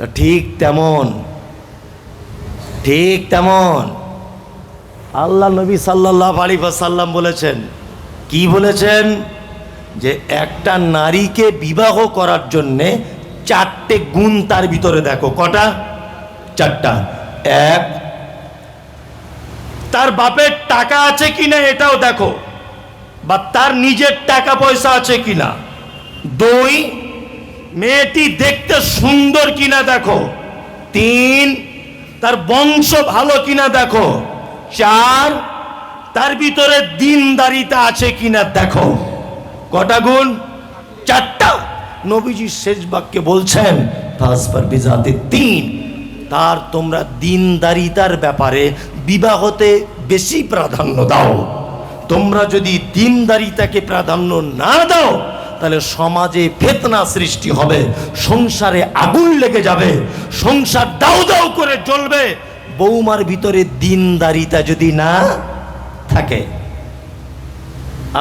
তা ঠিক তেমন ঠিক তেমন। আল্লাহ নবী সাল্লাহ আলী সাল্লাম বলেছেন, কি বলেছেন? যে একটা নারীকে বিবাহ করার জন্যে চারটে গুণ তার ভিতরে দেখো, কটা? চারটা। এক, তার বাপের টাকা আছে কিনা এটাও দেখো, বা তার নিজের টাকা পয়সা আছে কিনা দুই মেয়েটি দেখতে সুন্দর কিনা দেখো। তিন, তার বংশ ভালো কিনা দেখো। চার, তার ভিতরে দিনদারিতা আছে কিনা দেখো। কটা গুণ? চারটা। নবীজি শেষ বাক্যে বলছেন তিন। তার তোমরা দিনদারিতার ব্যাপারে বিবাহতে বেশি প্রাধান্য দাও। তোমরা যদি দিনদারিতাকে প্রাধান্য না দাও তাহলে সমাজে ফেতনা সৃষ্টি হবে, সংসারে আগুন লেগে যাবে, সংসার দাউ দাউ করে জ্বলবে। বৌমার ভিতরে দিনদারিতা যদি না থাকে,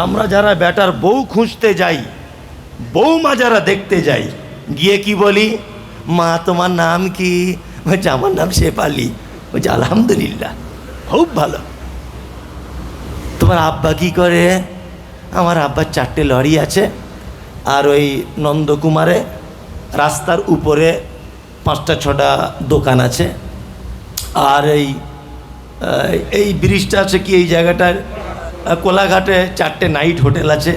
আমরা যারা বেটার বউ খুঁজতে যাই, বৌমা যারা দেখতে যাই, গিয়ে কি বলি? মা, তোমার নাম কি? বলছে, আমার নাম শেফালি। বলছে, আলহামদুলিল্লাহ, খুব ভালো। তোমার আব্বা কি করে? আমার আব্বার চারটে লরি আছে আর ওই নন্দকুমারে রাস্তার উপরে পাঁচটা, ছটা দোকান আছে। আর এই এই ব্রিজটা আছে কি, এই জায়গাটার কোলাঘাটে চারটে নাইট হোটেল আছে।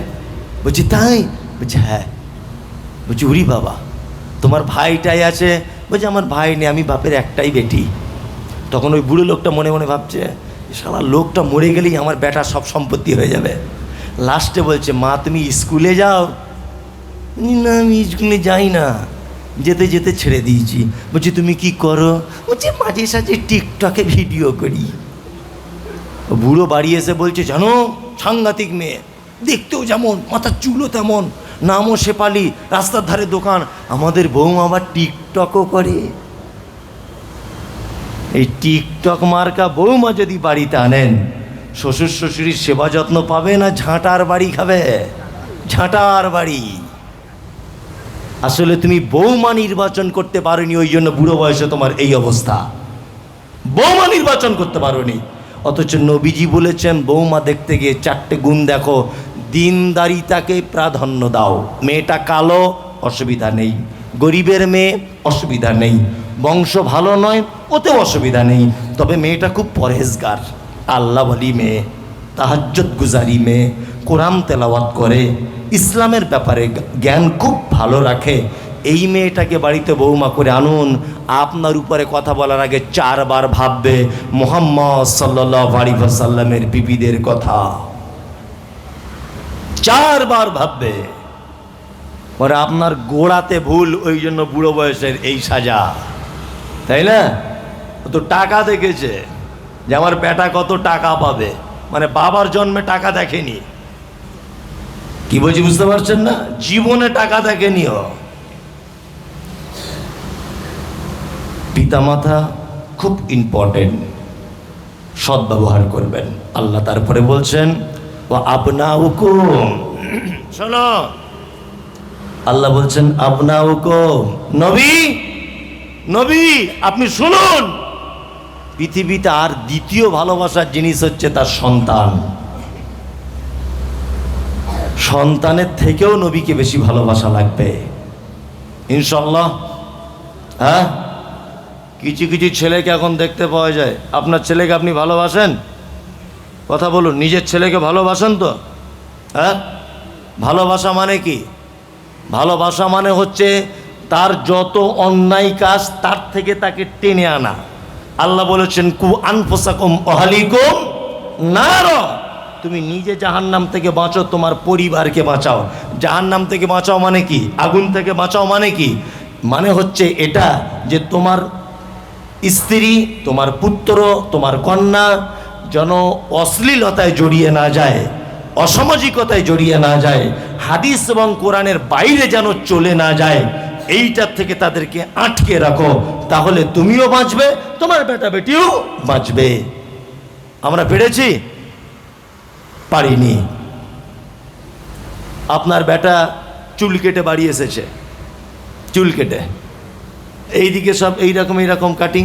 বলছি, তাই? বলছি হ্যাঁ। বলছি, উরি বাবা, তোমার ভাইটাই আছে? বলছি, আমার ভাই নেই, আমি বাপের একটাই বেটি। তখন ওই বুড়ো লোকটা মনে মনে ভাবছে সারা লোকটা মরে গেলেই আমার বেটা সব সম্পত্তি হয়ে যাবে। লাস্টে বলছে, মা, তুমি স্কুলে যাও না আমি স্কুলে যাই না। যেতে যেতে ছেড়ে দিয়েছি। বলছি, তুমি কি করো? বলছি, মাঝে সাঝে টিকটকে ভিডিও করি। বুড়ো বাড়ি এসে বলছে, জানো, সাংঘাতিক মেয়ে। দেখতেও যেমন, মাথার চুলও তেমন। নামও শেপালি রাস্তার ধারে দোকান। আমাদের বৌমা আবার টিকটকও করে। এই টিকটক মার্কা বৌমা যদি বাড়িতে আনেন শ্বশুর শ্বশুরির সেবা যত্ন পাবে না, ঝাঁটার বাড়ি খাবে? ঝাঁটার বাড়ি। আসলে তুমি বৌমা নির্বাচন করতে পারোনি, ওই জন্য বুড়ো বয়সে তোমার এই অবস্থা। বৌমা নির্বাচন করতে পারোনি। অথচ নবীজি বলেছেন, বৌমা দেখতে গিয়ে চারটে গুণ দেখো দিনদারিতাকে প্রাধান্য দাও। মেয়েটা কালো, অসুবিধা নেই। গরিবের মেয়ে, অসুবিধা নেই। বংশ ভালো নয়, ওতেও অসুবিধা নেই। তবে মেয়েটা খুব পরহেজগার। আল্লাহ বলি মেয়ে তাহাজ্জত গুজারি মেয়ে। কোরআন তেলাওয়াত করে, ইসলামের ব্যাপারে জ্ঞান খুব ভালো রাখে। এই মেয়েটাকে বাড়িতে বৌমা করে আনুন, আপনার উপরে কথা বলার আগে চারবার ভাববে, মোহাম্মদ সাল্লাহ সাল্লামের বিবিদের কথা। চারবার ভাববে পরে আপনার গোড়াতে ভুল, ওই জন্য বুড়ো বয়সের এই সাজা। তাই না? তো টাকা দেখেছে যে আমার বেটা কত টাকা পাবে। মানে বাবার জন্মে টাকা দেখেনি। কি বলছি বুঝতে পারছেন না? জীবনে টাকা দেখেনি ও পিতামাতা খুব ইম্পর্টেন্ট সদ্ব্যবহার করবেন। আল্লাহ তারপরে বলছেন ও আপনা হুকুম শোনো। আল্লাহ বলছেন আপনা হুকুম নবী নবী আপনি শুনুন। পৃথিবীতে আর দ্বিতীয় ভালোবাসার জিনিস হচ্ছে তার সন্তান। সন্তানের থেকেও নবীকে বেশি ভালোবাসা লাগবে। ইনশাল্লাহ হ্যাঁ? কিছু কিছু ছেলেকে এখন দেখতে পাওয়া যায়। আপনার ছেলেকে আপনি ভালোবাসেন? কথা বলুন, নিজের ছেলেকে ভালোবাসেন তো? হ্যাঁ? ভালোবাসা মানে কি? ভালোবাসা মানে হচ্ছে তার যত অন্যায় কাজ তার থেকে তাকে টেনে আনা। আল্লাহ বলেছেন কু আনফোসাকুম অহালিকুম না তুমি নিজে জাহান্নাম থেকে বাঁচো তোমার পরিবারকে বাঁচাও। জাহান্নাম থেকে বাঁচাও মানে কি? আগুন থেকে বাঁচাও মানে কি? মানে হচ্ছে এটা যে তোমার স্ত্রী, তোমার পুত্র, তোমার কন্যা যেন অশ্লীলতায় জড়িয়ে না যায়, অসামাজিকতায় জড়িয়ে না যায়, হাদিস এবং কোরআনের বাইরে যেন চলে না যায়, এইটার থেকে তাদেরকে আটকে রাখো। তাহলে তুমিও বাঁচবে, তোমার বেটা বেটিও বাঁচবে। আমরা পেরেছি? পারিনি। আপনার বেটা চুল কেটে বাড়ি এসেছে। চুল কেটে। এইদিকে সব এইরকম এইরকম কাটিং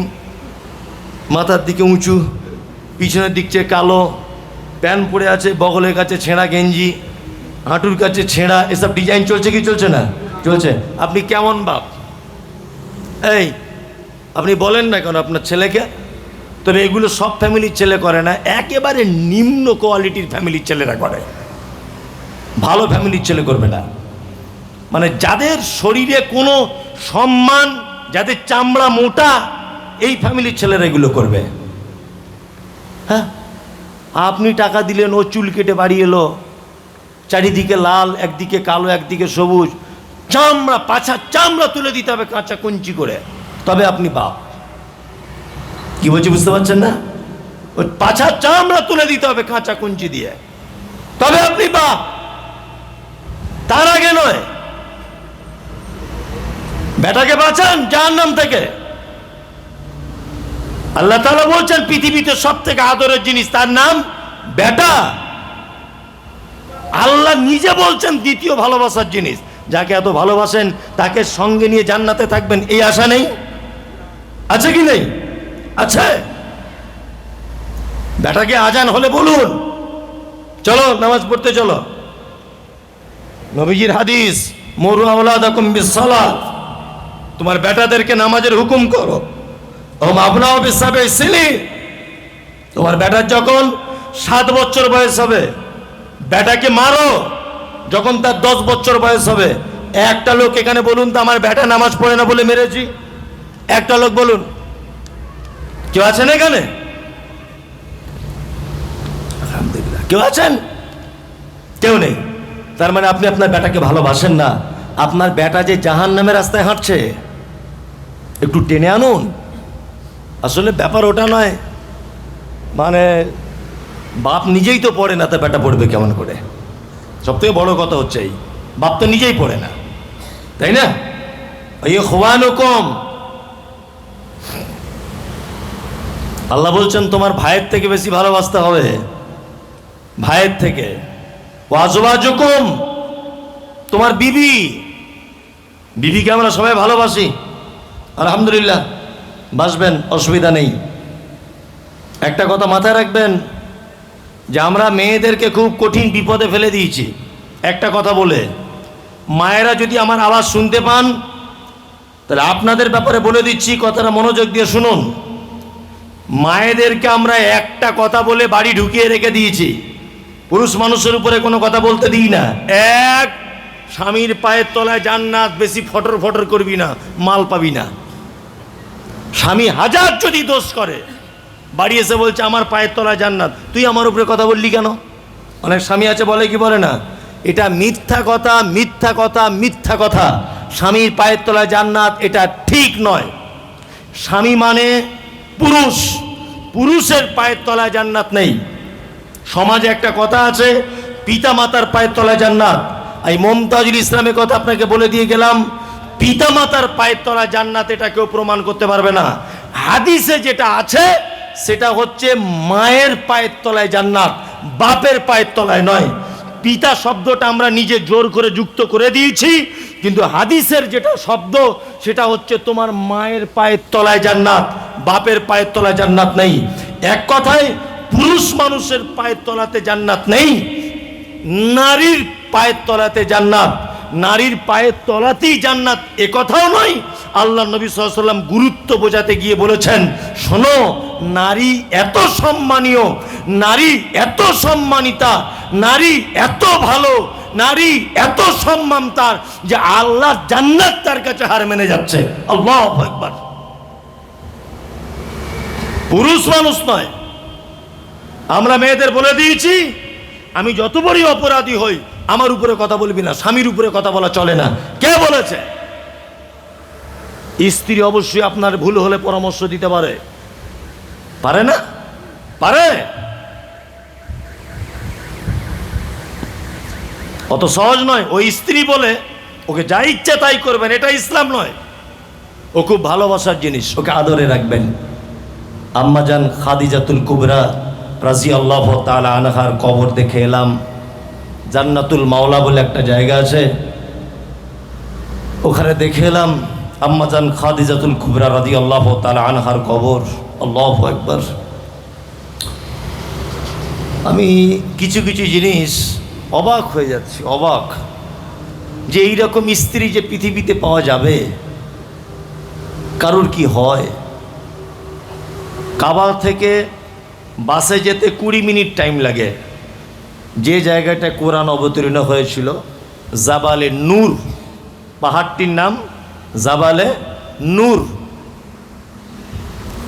মাথার দিকে উঁচু, পিছনের দিক চেয়ে কালো, প্যান্ট পরে আছে, বগলের কাছে ছেঁড়া গেঞ্জি, হাঁটুর কাছে ছেঁড়া, এসব ডিজাইন চলছে কি চলছে না? চলছে। আপনি কেমন বাপ? এই, আপনি বলেন না কেন আপনার ছেলেকে? তবে এগুলো সব ফ্যামিলির ছেলে করে না, একেবারে নিম্ন কোয়ালিটির ফ্যামিলির ছেলেরা করে। ভালো ফ্যামিলির ছেলে করবে না। মানে যাদের শরীরে কোনো সম্মান, যাদের চামড়া মোটা, এই ফ্যামিলির ছেলেরা এগুলো করবে। হ্যাঁ? আপনি টাকা দিলেন, ও চুল কেটে বাড়ি এলো। চারিদিকে লাল, একদিকে কালো, একদিকে সবুজ। চামড়া, পাছা চামড়া তুলে দিতে হবে কাঁচা কঞ্চি করে। তবে আপনি বাপ। কি বলছি বুঝতে পারছেন না? ওই পাছা চামড়া তুলে দিতে হবে কাঁচা কুঞ্চি দিয়ে। তবে আপনি বাপ, তার আগে নয়। বেটাকে বাঁচান যার নাম থেকে। আল্লাহ তালা বলছেন, পৃথিবীতে সব থেকে আদরের জিনিস তার নাম বেটা। আল্লাহ নিজে বলছেন দ্বিতীয় ভালোবাসার জিনিস। যাকে এত ভালোবাসেন, তাকে সঙ্গে নিয়ে জান্নাতে থাকবেন, এই আশা নেই? আছে কি নেই? আছে। বেটাকে আজান হলে বলুন। চলো, নামাজ পড়তে চলো। নবীজির হাদিস, মরু আওলাদাকুম বিসসালাত। তোমার বেটাদেরকে নামাজের হুকুম করো। ও মাবনা বিসাবে সিলি তোমার বেটার যখন সাত বছর বয়স হবে, বেটাকে মারো। যখন তার দশ বছর বয়স হবে, একটা লোক এখানে বলুন তো, আমার বেটা নামাজ পড়ে না বলে মেরেছি। একটা লোক বলুন কেউ আছেন এখানে? কেউ আছেন? কেউ নেই। তার মানে আপনি আপনার বেটাকে ভালোবাসেন না। আপনার বেটা যে জাহান নামের রাস্তায় হাঁটছে, একটু টেনে আনুন। আসলে ব্যাপার ওটা নয়। মানে বাপ নিজেই তো পড়ে না, তো বেটা পড়বে কেমন করে? সব থেকে বড় কথা হচ্ছে এই, বাপ তো নিজেই পড়ে না। তাই না? এই খোয়ানো কম আল্লাহ বলছেন, তোমার ভাইয়ের থেকে বেশি ভালোবাসতে হবে। ভাইয়ের থেকে। ওয়াজবাজুকুম তোমার বিবি। বিবিকে আমরা সবাই ভালোবাসি। আলহামদুলিল্লাহ, বাসবেন, অসুবিধা নেই। একটা কথা মাথায় রাখবেন, যে আমরা মেয়েদেরকে খুব কঠিন বিপদে ফেলে দিয়েছি। একটা কথা বলে, মায়েরা যদি আমার আওয়াজ শুনতে পান, তাহলে আপনাদের ব্যাপারে বলে দিচ্ছি, কথাটা মনোযোগ দিয়ে শুনুন। মায়েদেরকে আমরা একটা কথা বলে বাড়ি ঢুকিয়ে রেখে দিয়েছি। পুরুষ মানুষের উপরে কোনো কথা বলতে দিই না। এক, স্বামীর পায়ের তলায় জান্নাত, বেশি ফটর ফটর করবি না, মাল পাবি না। স্বামী হাজার যদি দোষ করে, বাড়ি এসে বলছে, আমার পায়ের তলায় জান্নাত। তুই আমার উপরে কথা বললি কেন? অনেক স্বামী আছে, বলে কি বলে না? এটা মিথ্যা কথা মিথ্যা কথা মিথ্যা কথা। স্বামীর পায়ের তলায় জান্নাত, এটা ঠিক নয়। স্বামী মানে পুরুষ। পুরুষের পায়ের তলায় জান্নাত নেই। সমাজে একটা কথা আছে পিতা মাতার পায়ের তলায় জান্নাত। এই মমতাজুল ইসলামের কথা আপনাকে বলে দিয়ে গেলাম পিতা মাতার পায়ের তলায় জান্নাত এটা কেউ প্রমাণ করতে পারবে না। হাদিসে যেটা আছে, সেটা হচ্ছে মায়ের পায়ের তলায় জান্নাত, বাপের পায়ের তলায় নয়। পিতা শব্দটা আমরা নিজে জোর করে যুক্ত করে দিয়েছি, কিন্তু হাদিসের যেটা শব্দ, সেটা হচ্ছে তোমার মায়ের পায়ের তলায় জান্নাত। বাপের পায়ের তলায় জান্নাত নেই। এক কথায়, পুরুষ মানুষের পায়ের তলাতে জান্নাত নেই, নারীর পায়ের তলাতে জান্নাত। নারীর পায়ের তলাতেই জান্নাত, এ কথাও নয়। আল্লাহ নবী সাল্লাম গুরুত্ব বোঝাতে গিয়ে বলেছেন, শোনো, নারী এত সম্মানীয়, নারী এত সম্মানিতা, নারী এত ভালো, নারী এত সম্মান তার যে আল্লাহ জান্নাত তার কাছে হার মেনে যাচ্ছে। আল্লাহ একবার পুরুষ মানুষ নয়। আমরা মেয়েদের বলে দিয়েছি, আমি যত বড়ই অপরাধী হই, আমার উপরে কথা বলবি না, স্বামীর উপরে কথা বলা চলে না। কে বলেছে? স্ত্রী অবশ্যই আপনার ভুল হলে পরামর্শ দিতে পারে। পারে না? পারে। অত সহজ নয়, ওই স্ত্রী বলে, ওকে যা ইচ্ছে তাই করবেন, এটা ইসলাম নয়। ও খুব ভালোবাসার জিনিস, ওকে আদরে রাখবেন। আম্মাজান খাদিজাতুল কুবরা রাজি আল্লাহ তালা আনহার কবর দেখে এলাম। জান্নাতুল মাওলা বলে একটা জায়গা আছে। ওখানে দেখে এলাম আম্মাজান খাদিজাতুল কুবরা রাদি আল্লাহ তালা আনহার কবর। আল্লাহ একবার আমি কিছু কিছু জিনিস অবাক হয়ে যাচ্ছি, অবাক। যে এইরকম স্ত্রী যে পৃথিবীতে পাওয়া যাবে, কারোর কি হয়? কাবা থেকে বাসে যেতে কুড়ি মিনিট টাইম লাগে। যে জায়গাটা কোরআন অবতীর্ণ হয়েছিল, জাবালে নূর, পাহাড়টির নাম জাবালে নূর।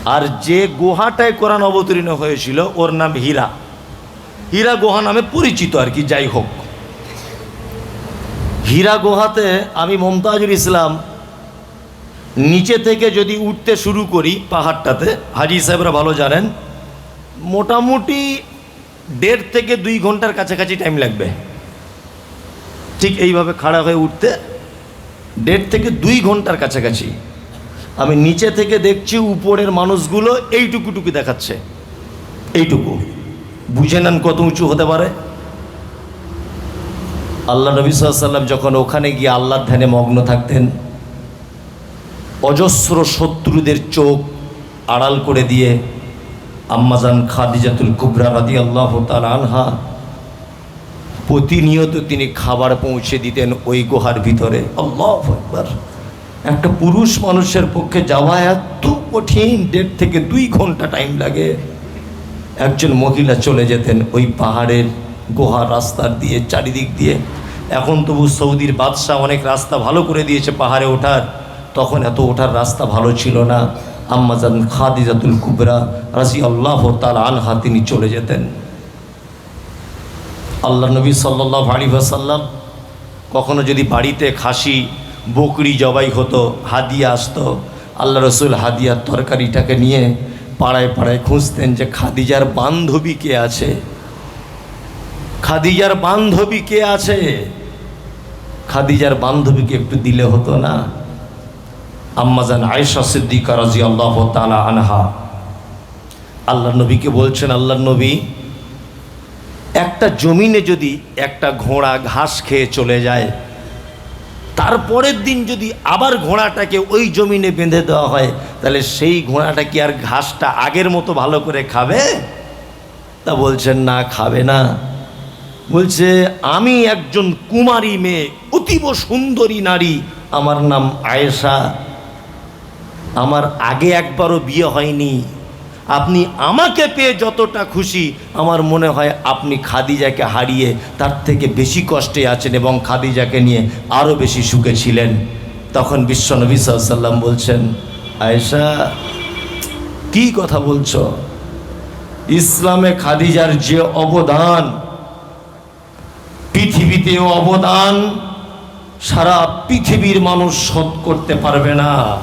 আর যে গুহাটায় কোরআন অবতীর্ণ হয়েছিল, ওর নাম হীরা। হীরা গুহা নামে পরিচিত আর কি, যাই হোক। হীরা গুহাতে আমি মমতাজুল ইসলাম নিচে থেকে যদি উঠতে শুরু করি পাহাড়টাতে, হাজি সাহেবরা ভালো জানেন, মোটামুটি দেড় থেকে দুই ঘণ্টার কাছাকাছি টাইম লাগবে। ঠিক এইভাবে খাড়া হয়ে উঠতে দেড় থেকে দুই ঘণ্টার কাছাকাছি। আমি নিচে থেকে দেখছি উপরের মানুষগুলো এইটুকুটুকু দেখাচ্ছে। এইটুকু। বুঝে নেন কত উঁচু হতে পারে? আল্লাহ নবী সাল্লাম যখন ওখানে গিয়ে আল্লাহর ধ্যানে মগ্ন থাকতেন অজস্র শত্রুদের চোখ আড়াল করে দিয়ে আম্মাজান খাদিজাতুল কুবরা রাদি আল্লাহ তাল আনহা প্রতিনিয়ত তিনি খাবার পৌঁছে দিতেন ওই গুহার ভিতরে। আল্লাহ একবার একটা পুরুষ মানুষের পক্ষে যাওয়া এত কঠিন, দেড় থেকে দুই ঘণ্টা টাইম লাগে। একজন মহিলা চলে যেতেন ওই পাহাড়ের গুহা রাস্তার দিয়ে, চারিদিক দিয়ে। এখন তবু সৌদির বাদশাহ অনেক রাস্তা ভালো করে দিয়েছে পাহাড়ে ওঠার। তখন এত ওঠার রাস্তা ভালো ছিল না। আম্মাজান খাদিজাতুল কুবরা রাজি আল্লাহ তাল আনহা তিনি চলে যেতেন। আল্লাহ নবী সাল্লাহ আলী সাল্লাম কখনো যদি বাড়িতে খাসি, বকরি জবাই হতো, হাদিয়া আসতো, আল্লাহ রসুল হাদিয়ার তরকারিটাকে নিয়ে পাড়ায় পাড়ায় খুঁজতেন যে খাদিজার বান্ধবী কে আছে? খাদিজার বান্ধবী কে আছে? খাদিজার বান্ধবীকে একটু দিলে হতো না? আম্মাজান আয়েশা সিদ্দিকা রাজি আল্লাহ তালা আনহা। আল্লাহ নবীকে বলছেন আল্লাহ নবী, একটা জমিনে যদি একটা ঘোড়া ঘাস খেয়ে চলে যায়, তারপরের দিন যদি আবার ঘোড়াটাকে ওই জমিনে বেঁধে দেওয়া হয়, তাহলে সেই ঘোড়াটা কি আর ঘাসটা আগের মতো ভালো করে খাবে? তা বলছেন, না, খাবে না। বলছে, আমি একজন কুমারী মেয়ে, অতীব সুন্দরী নারী, আমার নাম আয়েশা। আমার আগে একবারও বিয়ে হয়নি। আপনি আমাকে পেয়ে যতটা খুশি, আমার মনে হয় আপনি খাদিজাকে হারিয়ে তার থেকে বেশি কষ্টে আছেন এবং খাদিজাকে নিয়ে আরও বেশি সুখে ছিলেন। তখন বিশ্বনবী সাল্লাম বলছেন, আয়েশা, কি কথা বলছ? ইসলামে খাদিজার যে অবদান, পৃথিবীতেও অবদান, সারা পৃথিবীর মানুষ শোধ করতে পারবে না।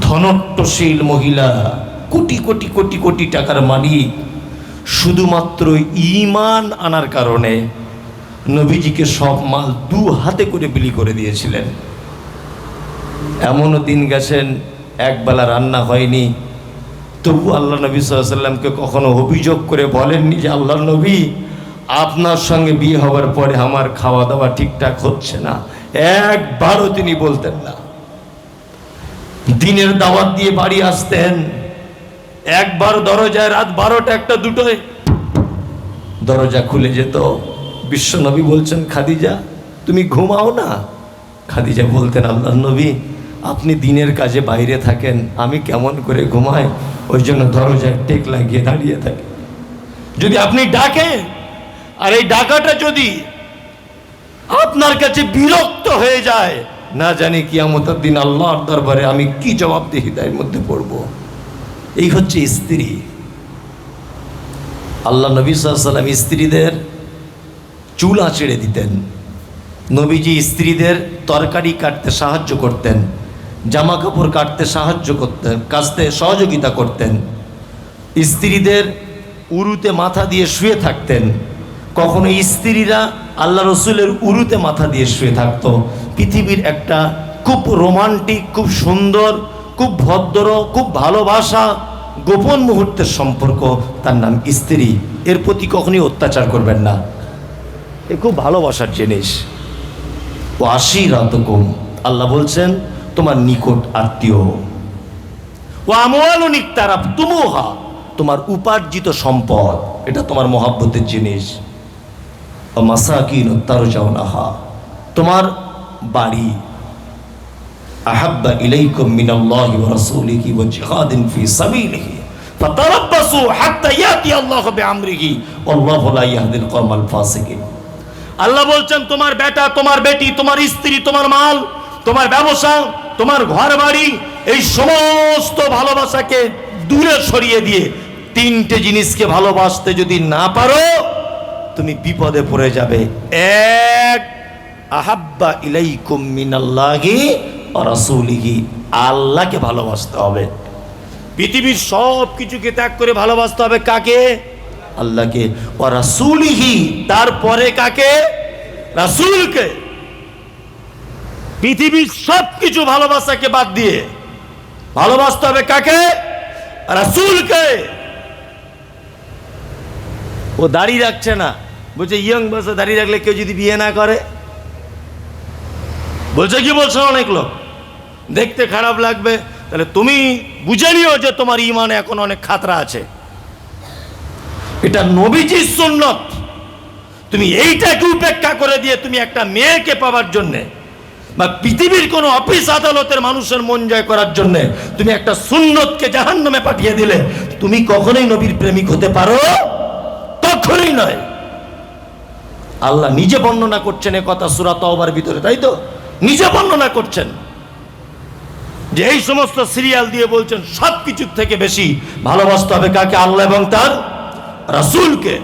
ধনট্টশীল মহিলা, কোটি কোটি কোটি কোটি টাকার মালিক, শুধুমাত্র ইমান আনার কারণে নবীজিকে সব মাল দু হাতে করে বিলি করে দিয়েছিলেন। এমনও দিন গেছেন, একবেলা রান্না হয়নি। তবু আল্লাহ নবী সাল্লামকে কখনো অভিযোগ করে বলেননি যে, আল্লাহ নবী, আপনার সঙ্গে বিয়ে হওয়ার পরে আমার খাওয়া দাওয়া ঠিকঠাক হচ্ছে না। একবারও তিনি বলতেন না। দিনের দাওয়াত দিয়ে বাড়ি আসতেন। একবার দরজায় রাত বারোটা, একটা দুটোয়। দরজা খুলে যেত। বিশ্বনবী বলছেন, খাদিজা, তুমি ঘুমাও না? খাদিজা বলতেন আল্লাহ নবী, আপনি দিনের কাজে বাইরে থাকেন, আমি কেমন করে ঘুমাই? ওই জন্য দরজায় টেক লাগিয়ে দাঁড়িয়ে থাকি। যদি আপনি ডাকেন আর এই ডাকাটা যদি আপনার কাছে বিরক্ত হয়ে যায় না জানি কিয়ামতের দিন আল্লাহর দরবারে আমি কি জবাবদিহিতার মধ্যে পড়ব। এই হচ্ছে স্ত্রী। আল্লাহ নবী সাল্লাম স্ত্রীদের চুল আঁচড়ে দিতেন। নবীজি স্ত্রীদের তরকারি কাটতে সাহায্য করতেন জামা কাপড় কাটতে সাহায্য করতেন কাচতে সহযোগিতা করতেন। স্ত্রীদের উরুতে মাথা দিয়ে শুয়ে থাকতেন। কখনো স্ত্রীরা আল্লাহ রসুলের উরুতে মাথা দিয়ে শুয়ে থাকতো। পৃথিবীর একটা খুব রোমান্টিক, খুব সুন্দর, খুব ভদ্র, খুব ভালোবাসা গোপন মুহূর্তের সম্পর্ক। তার নাম স্ত্রী। এর প্রতি কখনই অত্যাচার করবেন না। এ খুব ভালোবাসার জিনিস। ও আশি রাতকুম। আল্লাহ বলছেন, তোমার নিকট আত্মীয়। ও আমল তারা তুমুহা। তোমার উপার্জিত সম্পদ। এটা তোমার মহাব্বতের জিনিস। মাসাকিন তার তোমার বাড়ি আহাব্বা ইলাইকুম মিনাল্লাহি ওয়া রাসূলিহি ওয়া জিহাদিন ফি সাবিলিহি। ফাতারাব্বাসু হাত্তা ইয়াতি আল্লাহু বিআমরিহি। ওয়াল্লাহু লা ইয়াহদিল কওমাল ফাসিকিন। আল্লাহ বলছেন, তোমার বেটা, তোমার বেটি, তোমার স্ত্রী, তোমার মাল, তোমার ব্যবসা, তোমার ঘর বাড়ি এই সমস্ত ভালোবাসাকে দূরে সরিয়ে দিয়ে তিনটে জিনিসকে ভালোবাসতে যদি না পারো তুমি বিপদে পড়ে যাবে। এক, আহাব্বা ইলাইকুম মিনাল্লাহি রাসূলিহি। আল্লাহকে ভালোবাসতে হবে। পৃথিবীর সব কিছুকে ত্যাগ করে ভালোবাসতে হবে কাকে? আল্লাহকে। ও রাসূলিহি, তারপরে কাকে? রাসূলকে। পৃথিবীর সব কিছু ভালোবাসাকে বাদ দিয়ে ভালোবাসতে হবে কাকে? রাসূলকে। ও দাড়ি রাখছে না। বলছে, ইয়ং বয়সে দাঁড়িয়ে রাখলে কেউ যদি বিয়ে না করে? বলছে, কি বলছে অনেক লোক? দেখতে খারাপ লাগবে। তাহলে তুমি বুঝে নিও যে তোমার ইমানে এখন অনেক খাতরা আছে। এটা নবীজির সুন্নত। তুমি এইটাকে উপেক্ষা করে দিয়ে তুমি একটা মেয়েকে পাওয়ার জন্যে বা পৃথিবীর কোনো অফিস আদালতের মানুষের মন জয় করার জন্য তুমি একটা সুন্নতকে জাহান্নামে পাঠিয়ে দিলে। তুমি কখনোই নবীর প্রেমিক হতে পারো? কখনোই নয়। আল্লাহ নিজে বর্ণনা করছেন এ কথা সুরা তওবার ভিতরে, তাই তো? নিজে বর্ণনা করছেন। যে এই সমস্ত সিরিয়াল দিয়ে বলছেন সব কিছুর থেকে বেশি ভালোবাসতে হবে কাকে? আল্লাহ এবং তার রাসূলকে।